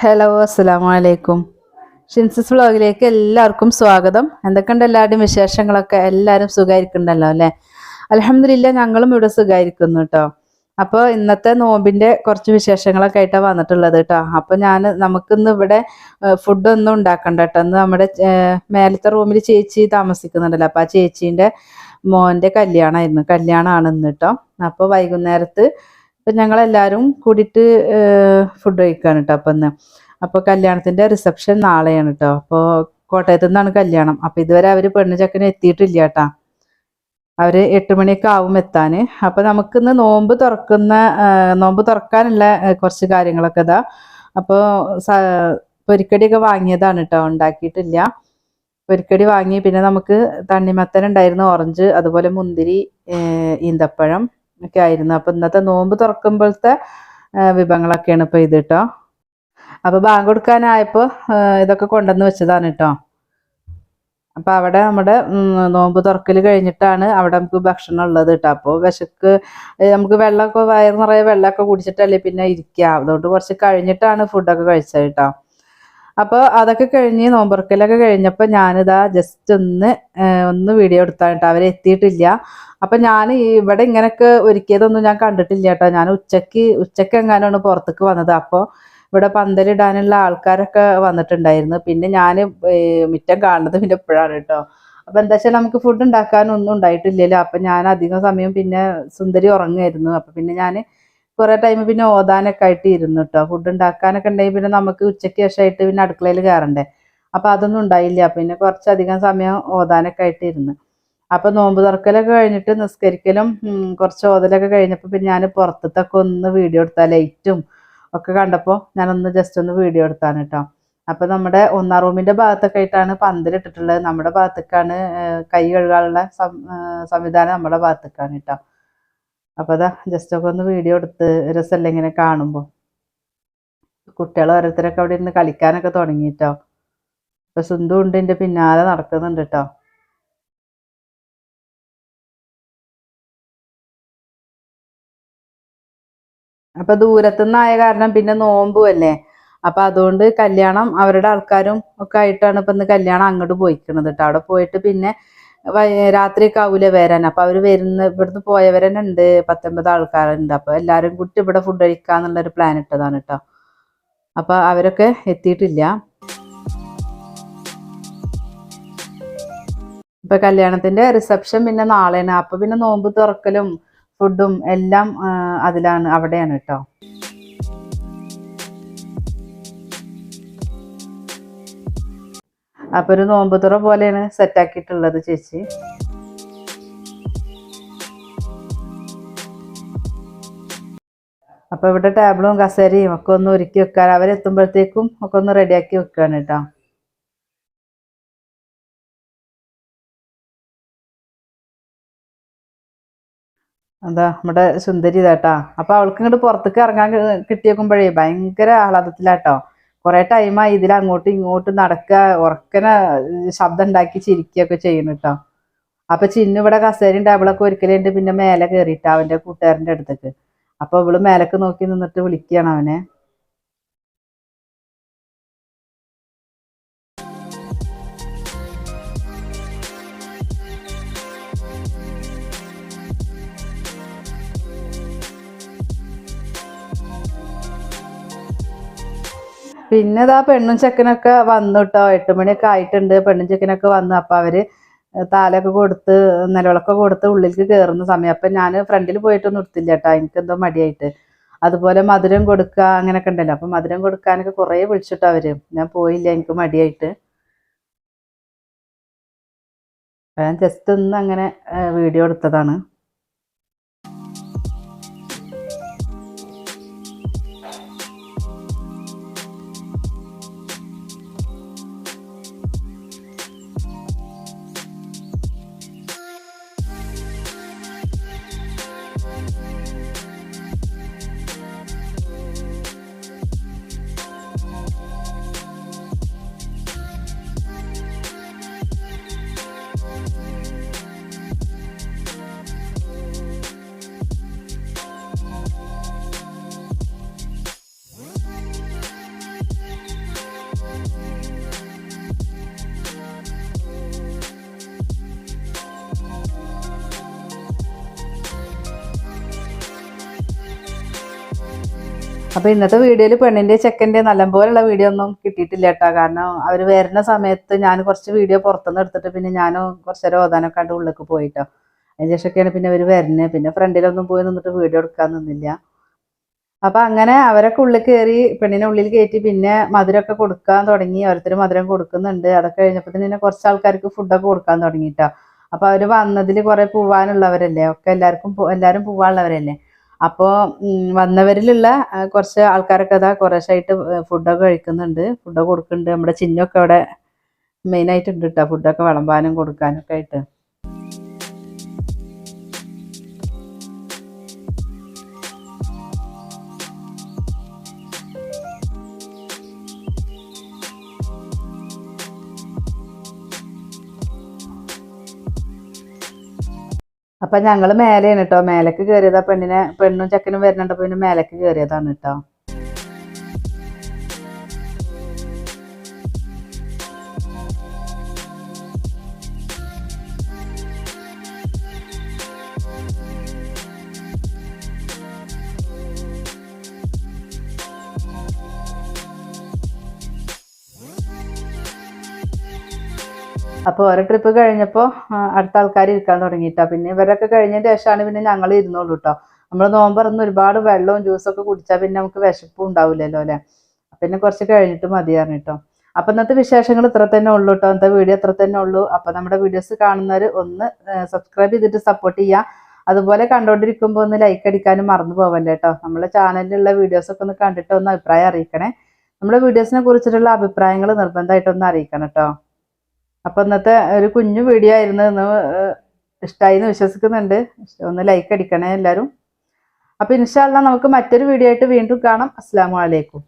Hello അസ്സാം വലൈക്കും ഷിൻസസ് വ്ളോഗിലേക്ക് എല്ലാവർക്കും സ്വാഗതം. എന്തൊക്കെയുണ്ട് എല്ലാവരുടെയും വിശേഷങ്ങളൊക്കെ? എല്ലാവരും സുഖമായിരിക്കുന്നുണ്ടല്ലോ അല്ലേ? അലഹമില്ല ഞങ്ങളും ഇവിടെ സുഖമായിരിക്കുന്നു കേട്ടോ അപ്പോൾ ഇന്നത്തെ നോമ്പിന്റെ കുറച്ച് വിശേഷങ്ങളൊക്കെ ആയിട്ടാണ് വന്നിട്ടുള്ളത് കേട്ടോ അപ്പോൾ ഞാൻ നമുക്കിന്ന് ഇവിടെ ഫുഡൊന്നും ഉണ്ടാക്കണ്ട കേട്ടോ ഇന്ന് നമ്മുടെ മേലത്തെ റൂമിൽ ചേച്ചി താമസിക്കുന്നുണ്ടല്ലോ. അപ്പോൾ ആ ചേച്ചീന്റെ മോന്റെ കല്യാണമായിരുന്നു കല്യാണമാണ് ഇന്ന് കേട്ടോ അപ്പോൾ വൈകുന്നേരത്ത് ഇപ്പം ഞങ്ങളെല്ലാവരും കൂടിയിട്ട് ഫുഡ് കഴിക്കാണ് കേട്ടോ അപ്പം ഇന്ന്. അപ്പോൾ കല്യാണത്തിന്റെ റിസപ്ഷൻ നാളെയാണ് കേട്ടോ അപ്പോൾ കോട്ടയത്ത് നിന്നാണ് കല്യാണം. അപ്പോൾ ഇതുവരെ അവർ പെണ്ണ് ചക്കന് എത്തിയിട്ടില്ല കേട്ടാ അവർ എട്ട് മണിയൊക്കെ ആവും എത്താൻ അപ്പോൾ നമുക്കിന്ന് നോമ്പ് തുറക്കുന്ന നോമ്പ് തുറക്കാനുള്ള കുറച്ച് കാര്യങ്ങളൊക്കെ ഇതാ. അപ്പോൾ പൊരിക്കടിയൊക്കെ വാങ്ങിയതാണ് കേട്ടോ ഉണ്ടാക്കിയിട്ടില്ല. പൊരിക്കടി വാങ്ങി. പിന്നെ നമുക്ക് തണ്ണിമത്തൻ ഉണ്ടായിരുന്നു. ഓറഞ്ച് അതുപോലെ മുന്തിരി ഈന്തപ്പഴം ഒക്കെ ആയിരുന്നു. അപ്പൊ ഇന്നത്തെ നോമ്പ് തുറക്കുമ്പോഴത്തെ വിഭവങ്ങളൊക്കെയാണ് ഇപ്പൊ ഇത് കേട്ടോ അപ്പൊ ബാങ്ക് കൊടുക്കാനായപ്പോ ഇതൊക്കെ കൊണ്ടുവന്ന് വെച്ചതാണ് കേട്ടോ അപ്പൊ അവിടെ നമ്മുടെ നോമ്പ് തുറക്കൽ കഴിഞ്ഞിട്ടാണ് അവിടെ നമുക്ക് ഭക്ഷണം ഉള്ളത് കേട്ടോ അപ്പോൾ വിശക്ക് നമുക്ക് വെള്ളമൊക്കെ വയറ് നിറയെ വെള്ളമൊക്കെ കുടിച്ചിട്ടല്ലേ പിന്നെ ഇരിക്കുക അതുകൊണ്ട് കുറച്ച് കഴിഞ്ഞിട്ടാണ് ഫുഡൊക്കെ കഴിച്ചത് കേട്ടോ അപ്പോൾ അതൊക്കെ കഴിഞ്ഞ് നോമ്പുറക്കലൊക്കെ കഴിഞ്ഞപ്പോൾ ഞാനിതാ ജസ്റ്റ് ഒന്ന് ഒന്ന് വീഡിയോ എടുത്താണ് കേട്ടോ അവരെ എത്തിയിട്ടില്ല. അപ്പൊ ഞാൻ ഇവിടെ ഇങ്ങനെയൊക്കെ ഒരുക്കിയതൊന്നും ഞാൻ കണ്ടിട്ടില്ല കേട്ടോ ഞാൻ ഉച്ചയ്ക്ക് ഉച്ചയ്ക്ക് എങ്ങാനാണ് പുറത്തേക്ക് വന്നത്. അപ്പോൾ ഇവിടെ പന്തലിടാനുള്ള ആൾക്കാരൊക്കെ വന്നിട്ടുണ്ടായിരുന്നു. പിന്നെ ഞാൻ മിറ്റം കാണുന്നത് പിന്നെ ഇപ്പോഴാണ് കേട്ടോ അപ്പൊ എന്താ വെച്ചാൽ നമുക്ക് ഫുഡ് ഉണ്ടാക്കാനൊന്നും ഉണ്ടായിട്ടില്ലല്ലോ. അപ്പൊ ഞാൻ അധികം സമയം പിന്നെ സുന്ദരി ഉറങ്ങുമായിരുന്നു. അപ്പൊ പിന്നെ ഞാൻ കുറെ ടൈം പിന്നെ ഓതാനൊക്കെ ആയിട്ട് ഇരുന്നു കേട്ടോ ഫുഡ് ഉണ്ടാക്കാനൊക്കെ ഉണ്ടെങ്കിൽ പിന്നെ നമുക്ക് ഉച്ചയ്ക്ക് ശേഷമായിട്ട് പിന്നെ അടുക്കളയിൽ കയറണ്ടേ അപ്പൊ അതൊന്നും ഉണ്ടായില്ല. പിന്നെ കുറച്ചധികം സമയം ഓതാനൊക്കെ ആയിട്ട് ഇരുന്നു. അപ്പൊ നോമ്പ് തുറക്കലൊക്കെ കഴിഞ്ഞിട്ട് നിസ്കരിക്കലും കുറച്ച് ഓതലൊക്കെ കഴിഞ്ഞപ്പോൾ പിന്നെ ഞാൻ പുറത്തൊക്കെ ഒന്ന് വീഡിയോ എടുത്താൽ ലൈറ്റും ഒക്കെ കണ്ടപ്പോൾ ഞാനൊന്ന് ജസ്റ്റ് ഒന്ന് വീഡിയോ എടുത്താണ് കേട്ടോ അപ്പൊ നമ്മുടെ ഒന്നാം റൂമിന്റെ ഭാഗത്തൊക്കെ ആയിട്ടാണ് പന്തലിട്ടിട്ടുള്ളത് നമ്മുടെ ഭാഗത്തേക്കാണ് കൈ കഴുകാനുള്ള സംവിധാനം നമ്മുടെ ഭാഗത്തേക്കാണ് കേട്ടോ അപ്പൊ അതാ ജസ്റ്റ് ഒക്കെ ഒന്ന് വീഡിയോ എടുത്ത് രസമല്ല ഇങ്ങനെ കാണുമ്പോൾ കുട്ടികൾ ഓരോരുത്തരൊക്കെ അവിടെ ഇരുന്ന് കളിക്കാനൊക്കെ തുടങ്ങിട്ടോ. ഇപ്പൊ സുന്ദു ഉണ്ട് എന്റെ പിന്നാലെ നടക്കുന്നുണ്ട് കേട്ടോ അപ്പൊ ദൂരത്തുനിന്നായ കാരണം പിന്നെ നോമ്പും അല്ലേ? അപ്പൊ അതുകൊണ്ട് കല്യാണം അവരുടെ ആൾക്കാരും ഒക്കെ ആയിട്ടാണ് ഇപ്പൊ ഇന്ന് കല്യാണം അങ്ങോട്ട് പോയിക്കണത് കേട്ടോ അവിടെ പോയിട്ട് പിന്നെ രാത്രിയൊക്കെ ആവൂലേ വരാൻ. അപ്പൊ അവർ വരുന്ന ഇവിടുന്ന് പോയവരനുണ്ട് പത്തൊമ്പത് ആൾക്കാരുണ്ട്. അപ്പൊ എല്ലാരും കുട്ടി ഇവിടെ ഫുഡ് കഴിക്കാന്നുള്ള ഒരു പ്ലാൻ ഇട്ടതാണ് കേട്ടോ അപ്പൊ അവരൊക്കെ എത്തിയിട്ടില്ല. ഇപ്പൊ കല്യാണത്തിന്റെ റിസപ്ഷൻ പിന്നെ നാളെയാണ്. അപ്പൊ പിന്നെ നോമ്പ് തുറക്കലും ഫുഡും എല്ലാം അതിലാണ്. അവിടെയാണ് കേട്ടോ അപ്പൊ ഒരു നോമ്പ് തുറ പോലെയാണ് സെറ്റ് ആക്കിയിട്ടുള്ളത് ചേച്ചി. അപ്പൊ ഇവിടെ ടേബിളും കസേരയും ഒക്കെ ഒന്ന് ഒരുക്കി വെക്കാൻ അവരെത്തുമ്പോഴത്തേക്കും ഒക്കെ ഒന്ന് റെഡിയാക്കി വെക്കുകയാണ് കേട്ടോ. എന്താ നമ്മുടെ സുന്ദരി ഇതാട്ടാ അപ്പൊ അവൾക്ക് ഇങ്ങോട്ട് പുറത്തേക്ക് ഇറങ്ങാൻ കിട്ടിയേക്കുമ്പോഴേ ഭയങ്കര ആഹ്ലാദത്തിലാട്ടോ കുറെ ടൈമായി ഇതിൽ അങ്ങോട്ടും ഇങ്ങോട്ടും നടക്കുക ഉറക്കനെ ശബ്ദം ഉണ്ടാക്കി ചിരിക്കുകയൊക്കെ ചെയ്യുന്നു കേട്ടോ അപ്പൊ ചിന്നു ഇവിടെ കസേരയും ടേബിളൊക്കെ ഒരിക്കലുണ്ട് പിന്നെ മേലെ കയറിയിട്ട് അവന്റെ കൂട്ടുകാരന്റെ അടുത്തേക്ക്. അപ്പൊ ഇവൾ മേലക്ക് നോക്കി നിന്നിട്ട് വിളിക്കുകയാണ് അവനെ. പിന്നെ ഇതാ പെണ്ണും ചെക്കനൊക്കെ വന്നു കേട്ടോ എട്ട് മണിയൊക്കെ ആയിട്ടുണ്ട്. പെണ്ണും ചെക്കനൊക്കെ വന്നു. അപ്പൊ അവർ താലൊക്കെ കൊടുത്ത് നിലവിളക്കെ കൊടുത്ത് ഉള്ളിലേക്ക് കയറുന്ന സമയം. അപ്പൊ ഞാൻ ഫ്രണ്ടിൽ പോയിട്ടൊന്നും എടുത്തില്ല കേട്ടോ. എനിക്ക് എന്തോ മടിയായിട്ട്. അതുപോലെ മധുരം കൊടുക്കുക അങ്ങനെയൊക്കെ ഉണ്ടല്ലോ. അപ്പൊ മധുരം കൊടുക്കാനൊക്കെ കുറേ വിളിച്ചിട്ടോ അവർ. ഞാൻ പോയില്ല. എനിക്ക് മടിയായിട്ട്. ഞാൻ ജസ്റ്റ് ഒന്ന് അങ്ങനെ വീഡിയോ എടുത്തതാണ്. അപ്പൊ ഇന്നത്തെ വീഡിയോയിൽ പെണ്ണിന്റെ ചെക്കന്റെ നല്ലപോലെയുള്ള വീഡിയോ ഒന്നും കിട്ടിയിട്ടില്ല കേട്ടോ. കാരണം അവർ വരുന്ന സമയത്ത് ഞാൻ കുറച്ച് വീഡിയോ പുറത്തുനിന്ന് എടുത്തിട്ട് പിന്നെ ഞാൻ കുറച്ച് നേരം ഓതാനൊക്കെ ഉള്ളിലേക്ക് പോയിട്ടോ. അതിന് ശേഷമൊക്കെയാണ് പിന്നെ അവർ വരുന്നത് പിന്നെ ഫ്രണ്ടിലൊന്നും പോയി നിന്നിട്ട് വീഡിയോ എടുക്കാൻ നിന്നില്ല. അപ്പൊ അങ്ങനെ അവരൊക്കെ ഉള്ളിൽ കയറി പെണ്ണിനെ ഉള്ളിൽ കയറ്റി പിന്നെ മധുരമൊക്കെ കൊടുക്കാൻ തുടങ്ങി. ഓരോരുത്തർ മധുരം കൊടുക്കുന്നുണ്ട്. അതൊക്കെ കഴിഞ്ഞപ്പോൾ തന്നെ കുറച്ച് ആൾക്കാർക്ക് ഫുഡൊക്കെ കൊടുക്കാൻ തുടങ്ങിയിട്ടോ അപ്പൊ അവർ വന്നതിൽ കുറെ പോവാനുള്ളവരല്ലേ? ഒക്കെ എല്ലാവർക്കും എല്ലാവരും പോവാനുള്ളവരല്ലേ? അപ്പോൾ വന്നവരിലുള്ള കുറച്ച് ആൾക്കാരൊക്കെ അതാ കുറേശ്ശായിട്ട് ഫുഡൊക്കെ കഴിക്കുന്നുണ്ട്. ഫുഡൊക്കെ കൊടുക്കുന്നുണ്ട്. നമ്മുടെ ചിന്നൊക്കെ അവിടെ മെയിനായിട്ടുണ്ട് കേട്ടോ ഫുഡൊക്കെ വിളമ്പാനും കൊടുക്കാനും ഒക്കെ ആയിട്ട്. അപ്പൊ ഞങ്ങൾ മേലെയാണ് കേട്ടോ മേലേക്ക് കേറിയതാ പെണ്ണിനെ പെണ്ണും ചെക്കനും വരുന്നുണ്ടപ്പോ പിന്നെ മേലേക്ക് കയറിയതാണ് കേട്ടോ അപ്പോൾ ഓരോ ട്രിപ്പ് കഴിഞ്ഞപ്പോ അടുത്ത ആൾക്കാർ ഇരിക്കാൻ തുടങ്ങിയിട്ടാ. പിന്നെ ഇവരൊക്കെ കഴിഞ്ഞതിന് ശേഷമാണ് പിന്നെ ഞങ്ങൾ ഇരുന്നോളൂ കേട്ടോ നമ്മൾ നോമ്പറന്ന് ഒരുപാട് വെള്ളവും ജ്യൂസും ഒക്കെ കുടിച്ചാൽ പിന്നെ നമുക്ക് വിശപ്പും ഉണ്ടാവില്ലല്ലോ അല്ലേ? പിന്നെ കുറച്ച് കഴിഞ്ഞിട്ട് മതി കേട്ടോ അപ്പം ഇന്നത്തെ വിശേഷങ്ങൾ ഇത്ര തന്നെ ഉള്ളൂ കേട്ടോ ഇന്നത്തെ വീഡിയോ ഇത്ര തന്നെ ഉള്ളൂ. അപ്പം നമ്മുടെ വീഡിയോസ് കാണുന്നവർ ഒന്ന് സബ്സ്ക്രൈബ് ചെയ്തിട്ട് സപ്പോർട്ട് ചെയ്യുക അതുപോലെ കണ്ടുകൊണ്ടിരിക്കുമ്പോൾ ഒന്ന് ലൈക്ക് അടിക്കാനും മറന്നു പോവല്ലേ കേട്ടോ നമ്മുടെ ചാനലിലുള്ള വീഡിയോസ് ഒക്കെ ഒന്ന് കണ്ടിട്ട് ഒന്ന് അഭിപ്രായം അറിയിക്കണേ. നമ്മുടെ വീഡിയോസിനെ കുറിച്ചിട്ടുള്ള അഭിപ്രായങ്ങൾ നിർബന്ധമായിട്ടൊന്ന് അറിയിക്കണം കേട്ടോ അപ്പൊ ഇന്നത്തെ ഒരു കുഞ്ഞു വീഡിയോ ആയിരുന്നു എന്ന് ഇഷ്ടമായി എന്ന് വിശ്വസിക്കുന്നുണ്ട്. ഒന്ന് ലൈക്ക് അടിക്കണേ എല്ലാവരും അപ്പൊ ഇൻഷാല്ല നമുക്ക് മറ്റൊരു വീഡിയോ ആയിട്ട് വീണ്ടും കാണാം. അസ്സാം വലൈക്കും